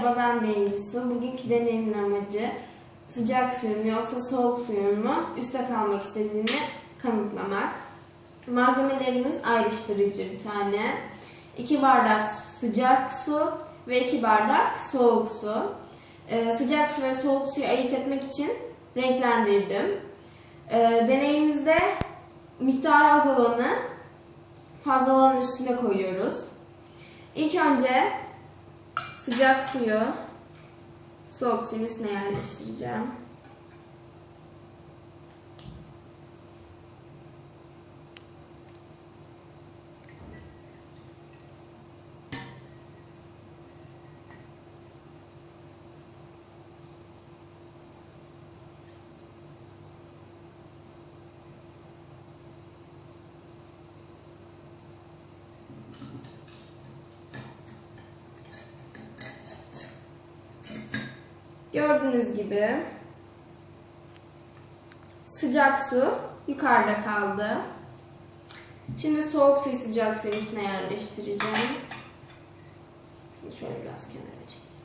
Merhaba ben Bengüsü. Bugünkü deneyimin amacı sıcak suyun mu yoksa soğuk suyun mu üstte kalmak istediğini kanıtlamak. Malzemelerimiz ayrıştırıcı bir tane. 2 bardak sıcak su ve 2 bardak soğuk su. Ee, sıcak su ve soğuk suyu ayırt etmek için renklendirdim. Ee, deneyimizde miktarı az olanı fazla olanın üstüne koyuyoruz. İlk önce sıcak suyu soğuk suyun üstüne yerleştireceğim. Gördüğünüz gibi sıcak su yukarıda kaldı. Şimdi soğuk suyu sıcak suyun içine yerleştireceğim. Şöyle biraz kenara çekeyim.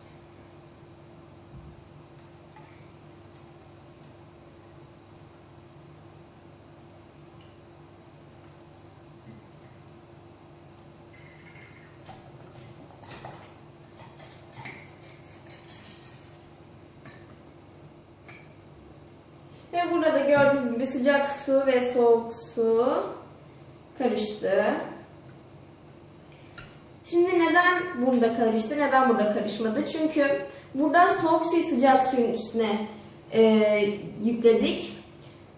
Ve burada gördüğünüz gibi sıcak su ve soğuk su karıştı. Şimdi neden burada karıştı, neden burada karışmadı? Çünkü burada soğuk suyu sıcak suyun üstüne e, yükledik.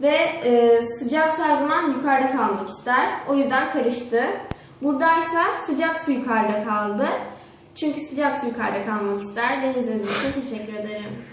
Ve e, sıcak su her zaman yukarıda kalmak ister. O yüzden karıştı. Buradaysa sıcak su yukarıda kaldı. Çünkü sıcak su yukarıda kalmak ister. Beni izlediğiniz için teşekkür ederim.